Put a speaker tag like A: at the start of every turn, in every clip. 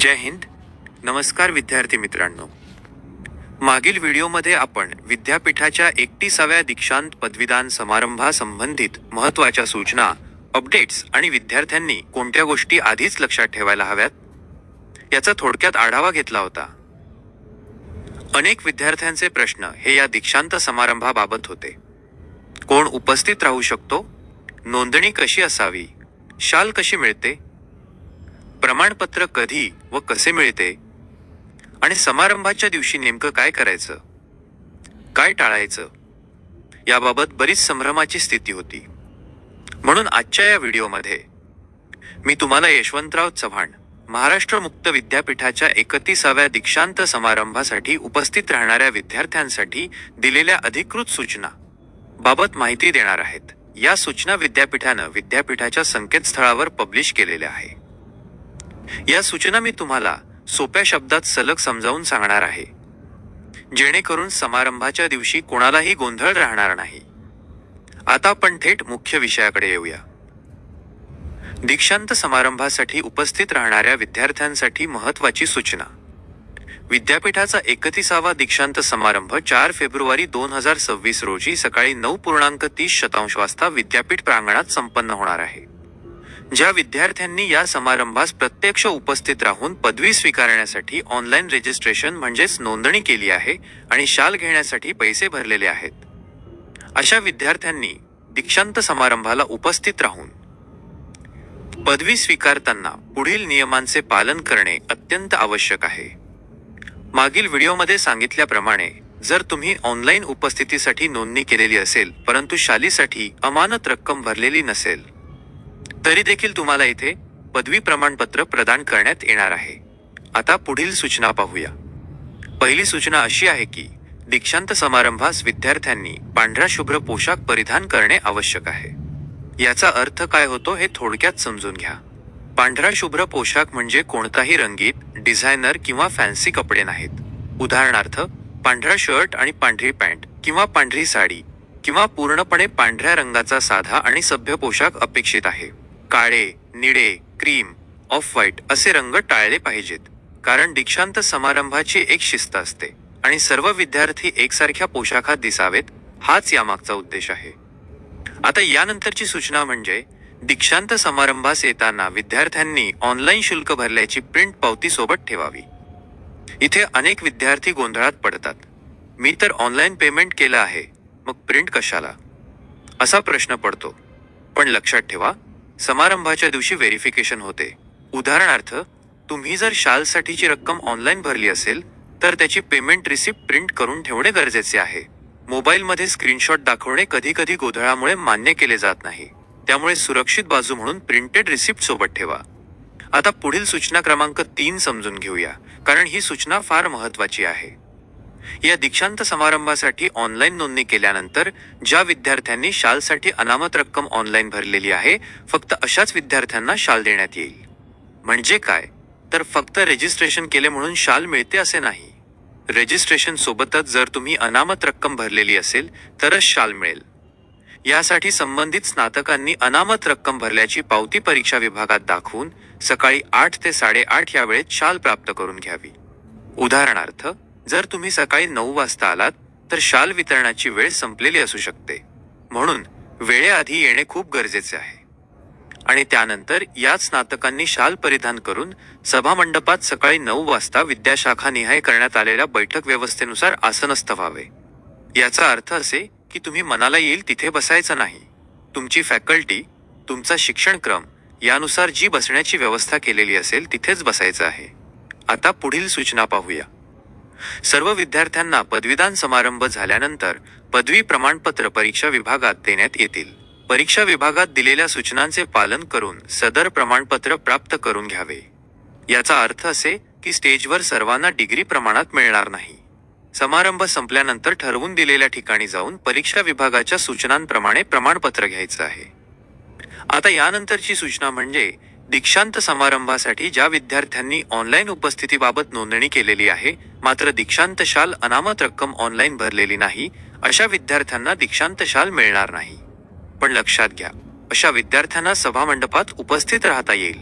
A: जय हिंद. नमस्कार विद्यार्थी मित्रांनो. मागील व्हिडिओमध्ये आपण विद्यापीठाच्या एकतीसाव्या दीक्षांत पदवीदान समारंभासंबंधित महत्त्वाच्या सूचना अपडेट्स आणि विद्यार्थ्यांनी कोणत्या गोष्टी आधीच लक्षात ठेवायला हव्यात? याचा थोडक्यात आढावा घेतला होता. अनेक विद्यार्थ्यांचे प्रश्न हे या दीक्षांत समारंभाबाबत होते. कोण उपस्थित राहू शकतो? नोंदणी कशी असावी? शाल कशी मिळते? प्रमाणपत्र कधी व कसे मिळते? आणि समारंभाच्या दिवशी नेमकं काय करायचं? काय टाळायचं? याबाबत बरीच संभ्रमाची स्थिती होती. म्हणून आजच्या या व्हिडिओमध्ये मी तुम्हाला यशवंतराव चव्हाण महाराष्ट्र मुक्त विद्यापीठाच्या एकतीसाव्या दीक्षांत समारंभासाठी उपस्थित राहणाऱ्या विद्यार्थ्यांसाठी दिलेल्या अधिकृत सूचना बाबत माहिती देणार आहेत. या सूचना विद्यापीठानं विद्यापीठाच्या संकेतस्थळावर पब्लिश केलेल्या आहे या सूचना मी तुम्हाला सोप्या शब्दात सलग समजावून सांगणार आहे. जेणेकरून समारंभाच्या दिवशी कोणालाही गोंधळ राहणार नाही. आता आपण थेट मुख्य विषयाकडे येऊया. दीक्षांत समारंभासाठी उपस्थित राहणाऱ्या विद्यार्थ्यांसाठी महत्वाची सूचना. विद्यापीठाचा एकतीसावा दीक्षांत समारंभ चार फेब्रुवारी दोन हजार सव्वीस रोजी सकाळी नऊ पूर्णांक तीस शतांश वाजता विद्यापीठ प्रांगणात संपन्न होणार आहे. ज्या विद्यार्थ्यांनी या समारंभास प्रत्यक्ष उपस्थित राहून पदवी स्वीकारण्यासाठी ऑनलाईन रजिस्ट्रेशन म्हणजेच नोंदणी केली आहे आणि शाल घेण्यासाठी पैसे भरलेले आहेत. अशा विद्यार्थ्यांनी दीक्षांत समारंभाला उपस्थित राहून पदवी स्वीकारताना पुढील नियमांचे पालन करणे अत्यंत आवश्यक आहे. मागील व्हिडिओमध्ये सांगितल्याप्रमाणे जर तुम्ही ऑनलाईन उपस्थितीसाठी नोंदणी केलेली असेल परंतु शालीसाठी अमानत रक्कम भरलेली नसेल तरी देखील तुम्हाला इथे पदवी प्रमाणपत्र प्रदान करण्यात येणार आहे. आता पुढील सूचना पाहूया. पहिली सूचना अशी आहे की दीक्षांत समारंभास विद्यार्थ्यांनी पांढरा शुभ्र पोशाख परिधान करणे आवश्यक आहे. याचा अर्थ काय होतो हे थोडक्यात समजून घ्या. पांढरा शुभ्र पोशाख म्हणजे कोणताही रंगीत डिझायनर किंवा फॅन्सी कपडे नाहीत. उदाहरणार्थ पांढरा शर्ट आणि पांढरी पॅन्ट किंवा पांढरी साडी किंवा पूर्णपणे पांढऱ्या रंगाचा साधा आणि सभ्य पोशाख अपेक्षित आहे. काळे निळे क्रीम ऑफ व्हाईट असे रंग टाळले पाहिजेत. कारण दीक्षांत समारंभाची एक शिस्त असते आणि सर्व विद्यार्थी एकसारख्या पोशाखात दिसावेत हाच यामागचा उद्देश आहे. आता यानंतरची सूचना म्हणजे दीक्षांत समारंभास येताना विद्यार्थ्यांनी ऑनलाईन शुल्क भरल्याची प्रिंट पावती सोबत ठेवावी. इथे अनेक विद्यार्थी गोंधळात पडतात. मी तर ऑनलाईन पेमेंट केलं आहे मग प्रिंट कशाला? असा प्रश्न पडतो. पण लक्षात ठेवा समारंभाच्या दिवशी व्हेरिफिकेशन होते. उदाहरणार्थ तुम्ही जर शालसाठीची रक्कम ऑनलाईन भरली असेल तर त्याची पेमेंट रिसिप्ट प्रिंट करून ठेवणे गरजेचे आहे. मोबाईलमध्ये स्क्रीनशॉट दाखवणे कधी कधी गोंधळामुळे मान्य केले जात नाही. त्यामुळे सुरक्षित बाजू म्हणून प्रिंटेड रिसिप्ट सोबत ठेवा. आता पुढील सूचना क्रमांक तीन समजून घेऊया कारण ही सूचना फार महत्वाची आहे. या दीक्षांत समारंभासाठी ऑनलाईन नोंदणी केल्यानंतर ज्या विद्यार्थ्यांनी शालसाठी अनामत रक्कम ऑनलाईन भरलेली आहे फक्त अशाच विद्यार्थ्यांना शाल देण्यात येईल. म्हणजे काय? तर फक्त रजिस्ट्रेशन केले म्हणून शाल मिळते असे नाही. रजिस्ट्रेशन सोबतच जर तुम्ही अनामत रक्कम भरलेली असेल तरच शाल मिळेल. यासाठी संबंधित स्नातकांनी अनामत रक्कम भरल्याची पावती परीक्षा विभागात दाखवून सकाळी आठ ते साडेआठ या वेळेत शाल प्राप्त करून घ्यावी. उदाहरणार्थ जर तुम्ही सकाळी नऊ वाजता आलात तर शाल वितरणाची वेळ संपलेली असू शकते. म्हणून वेळेआधी येणे खूप गरजेचे आहे. आणि त्यानंतर याच स्नातकांनी शाल परिधान करून सभामंडपात सकाळी नऊ वाजता विद्याशाखानिहाय करण्यात आलेल्या बैठक व्यवस्थेनुसार आसनस्थ व्हावे याचा अर्थ असे की तुम्ही मनाला येईल तिथे बसायचं नाही. तुमची फॅकल्टी तुमचा शिक्षणक्रम यानुसार जी बसण्याची व्यवस्था केलेली असेल तिथेच बसायचं आहे. आता पुढील सूचना पाहूया. सर्व विद्यार्थ्यांना पदवीदान समारंभ झाल्यानंतर पदवी प्रमाणपत्र परीक्षा विभागात देण्यात येतील. परीक्षा विभागात दिलेल्या सूचनांचे पालन करून सदर प्रमाणपत्र प्राप्त करून घ्यावे. याचा अर्थ असे की स्टेजवर सर्वांना डिग्री प्रमाणात मिळणार नाही. समारंभ संपल्यानंतर ठरवून दिलेल्या ठिकाणी जाऊन परीक्षा विभागाच्या सूचनांप्रमाणे प्रमाणपत्र घ्यायचं आहे. आता यानंतरची सूचना म्हणजे दीक्षांत समारंभासाठी ज्या विद्यार्थ्यांनी ऑनलाईन उपस्थितीबाबत नोंदणी केलेली आहे मात्र दीक्षांत शाल अनामत रक्कम ऑनलाईन भरलेली नाही अशा विद्यार्थ्यांना दीक्षांत शाल मिळणार नाही. पण लक्षात घ्या अशा विद्यार्थ्यांना सभामंडपात उपस्थित राहता येईल.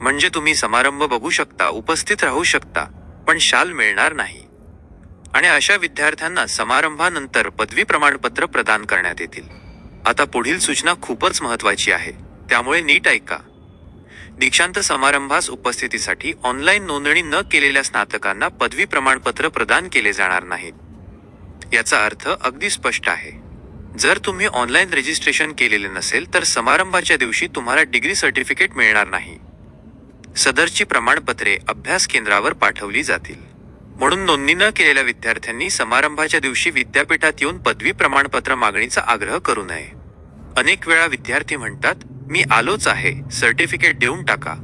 A: म्हणजे तुम्ही समारंभ बघू शकता उपस्थित राहू शकता पण शाल मिळणार नाही. आणि अशा विद्यार्थ्यांना समारंभानंतर पदवी प्रमाणपत्र प्रदान करण्यात येतील. आता पुढील सूचना खूपच महत्वाची आहे त्यामुळे नीट ऐका. दीक्षांत समारंभास उपस्थितीसाठी ऑनलाईन नोंदणी न केलेल्या स्नातकांना पदवी प्रमाणपत्र प्रदान केले जाणार नाहीत. याचा अर्थ अगदी स्पष्ट आहे. जर तुम्ही ऑनलाईन रजिस्ट्रेशन केलेले नसेल तर समारंभाच्या दिवशी तुम्हाला डिग्री सर्टिफिकेट मिळणार नाही. सदरची प्रमाणपत्रे अभ्यास केंद्रावर पाठवली जातील. म्हणून नोंदणी न केलेल्या विद्यार्थ्यांनी समारंभाच्या दिवशी विद्यापीठात येऊन पदवी प्रमाणपत्र मागणीचा आग्रह करू नये. अनेक वेळा विद्यार्थी म्हणतात मी आलोच आहे सर्टिफिकेट देऊन टाका.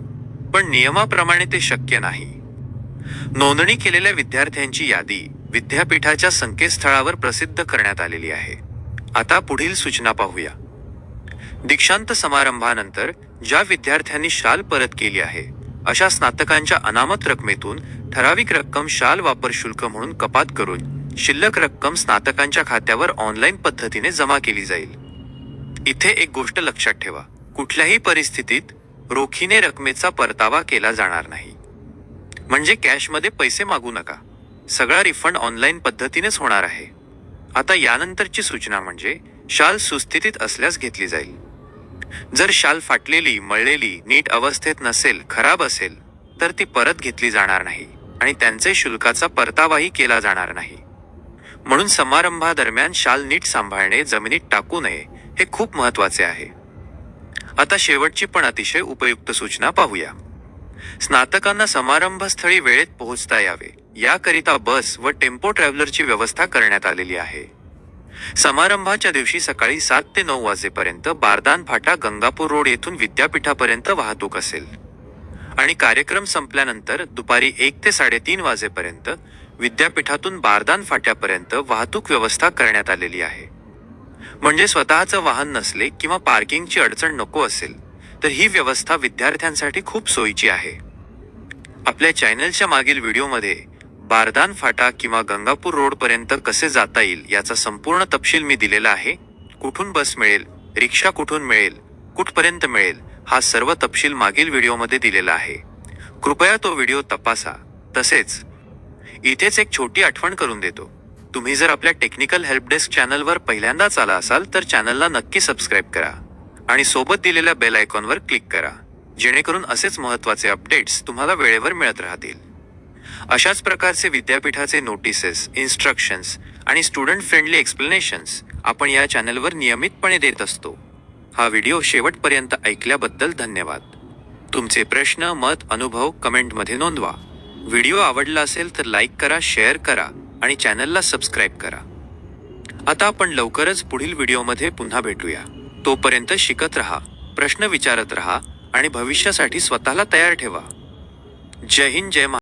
A: पण नियमाप्रमाणे ते शक्य नाही. नोंदणी केलेल्या विद्यार्थ्यांची यादी विद्यापीठाच्या संकेतस्थळावर प्रसिद्ध करण्यात आलेली आहे. आता पुढील सूचना पाहूया. दीक्षांत समारंभानंतर ज्या विद्यार्थ्यांनी शाल परत केली आहे अशा स्नातकांच्या अनामत रकमेतून ठराविक रक्कम शाल वापर शुल्क म्हणून कपात करून शिल्लक रक्कम स्नातकांच्या खात्यावर ऑनलाईन पद्धतीने जमा केली जाईल. इथे एक गोष्ट लक्षात ठेवा. कुठल्याही परिस्थितीत रोखीने रकमेचा परतावा केला जाणार नाही. म्हणजे कॅशमध्ये पैसे मागू नका. सगळा रिफंड ऑनलाईन पद्धतीनेच होणार आहे. आता यानंतरची सूचना म्हणजे शाल सुस्थितीत असल्यास घेतली जाईल. जर शाल फाटलेली मळलेली नीट अवस्थेत नसेल खराब असेल तर ती परत घेतली जाणार नाही आणि त्यांचे शुल्काचा परतावाही केला जाणार नाही. म्हणून समारंभादरम्यान शाल नीट सांभाळणे जमिनीत टाकू नये हे खूप महत्त्वाचे आहे. आता शेवटची पण अतिशय उपयुक्त सूचना पाहूया. स्नातकांना समारंभस्थळी वेळेत पोहोचता यावे याकरिता बस व टेम्पो ट्रॅव्हलरची व्यवस्था करण्यात आलेली आहे. समारंभाच्या दिवशी सकाळी सात ते नऊ वाजेपर्यंत बारदान फाटा गंगापूर रोड येथून विद्यापीठापर्यंत वाहतूक असेल. आणि कार्यक्रम संपल्यानंतर दुपारी एक ते साडेतीन वाजेपर्यंत विद्यापीठातून बारदान फाट्यापर्यंत वाहतूक व्यवस्था करण्यात आलेली आहे. म्हणजे स्वतःचं वाहन नसले किंवा पार्किंगची अडचण नको असेल तर ही व्यवस्था विद्यार्थ्यांसाठी खूप सोयीची आहे. आपल्या चॅनलच्या मागील व्हिडिओमध्ये बारदान फाटा किंवा गंगापूर रोडपर्यंत कसे जाता येईल याचा संपूर्ण तपशील मी दिलेला आहे. कुठून बस मिळेल रिक्षा कुठून मिळेल कुठपर्यंत मिळेल हा सर्व तपशील मागील व्हिडिओमध्ये दिलेला आहे. कृपया तो व्हिडिओ तपासा. तसेच इथेच एक छोटी आठवण करून देतो. तुम्ही जर आपल्या टेक्निकल हेल्पडेस्क चॅनलवर पहिल्यांदाच आला असाल तर चॅनलला नक्की सबस्क्राईब करा. आणि सोबत दिलेल्या बेल आयकॉनवर क्लिक करा. जेणेकरून असेच महत्त्वाचे अपडेट्स तुम्हाला वेळेवर मिळत राहतील. अशाच प्रकारचे विद्यापीठाचे नोटिसेस इन्स्ट्रक्शन्स आणि स्टुडंट फ्रेंडली एक्सप्लेनेशन्स आपण या चॅनलवर नियमितपणे देत असतो. हा व्हिडिओ शेवटपर्यंत ऐकल्याबद्दल धन्यवाद. तुमचे प्रश्न मत अनुभव कमेंटमध्ये नोंदवा. व्हिडिओ आवडला असेल तर लाईक करा शेअर करा. आणि चॅनलला सबस्क्राईब करा. आता आपण लवकरच पुढील व्हिडिओमध्ये पुन्हा भेटूया. तोपर्यंत शिकत रहा प्रश्न विचारत रहा आणि भविष्यासाठी स्वतःला तयार ठेवा. जय हिंद जय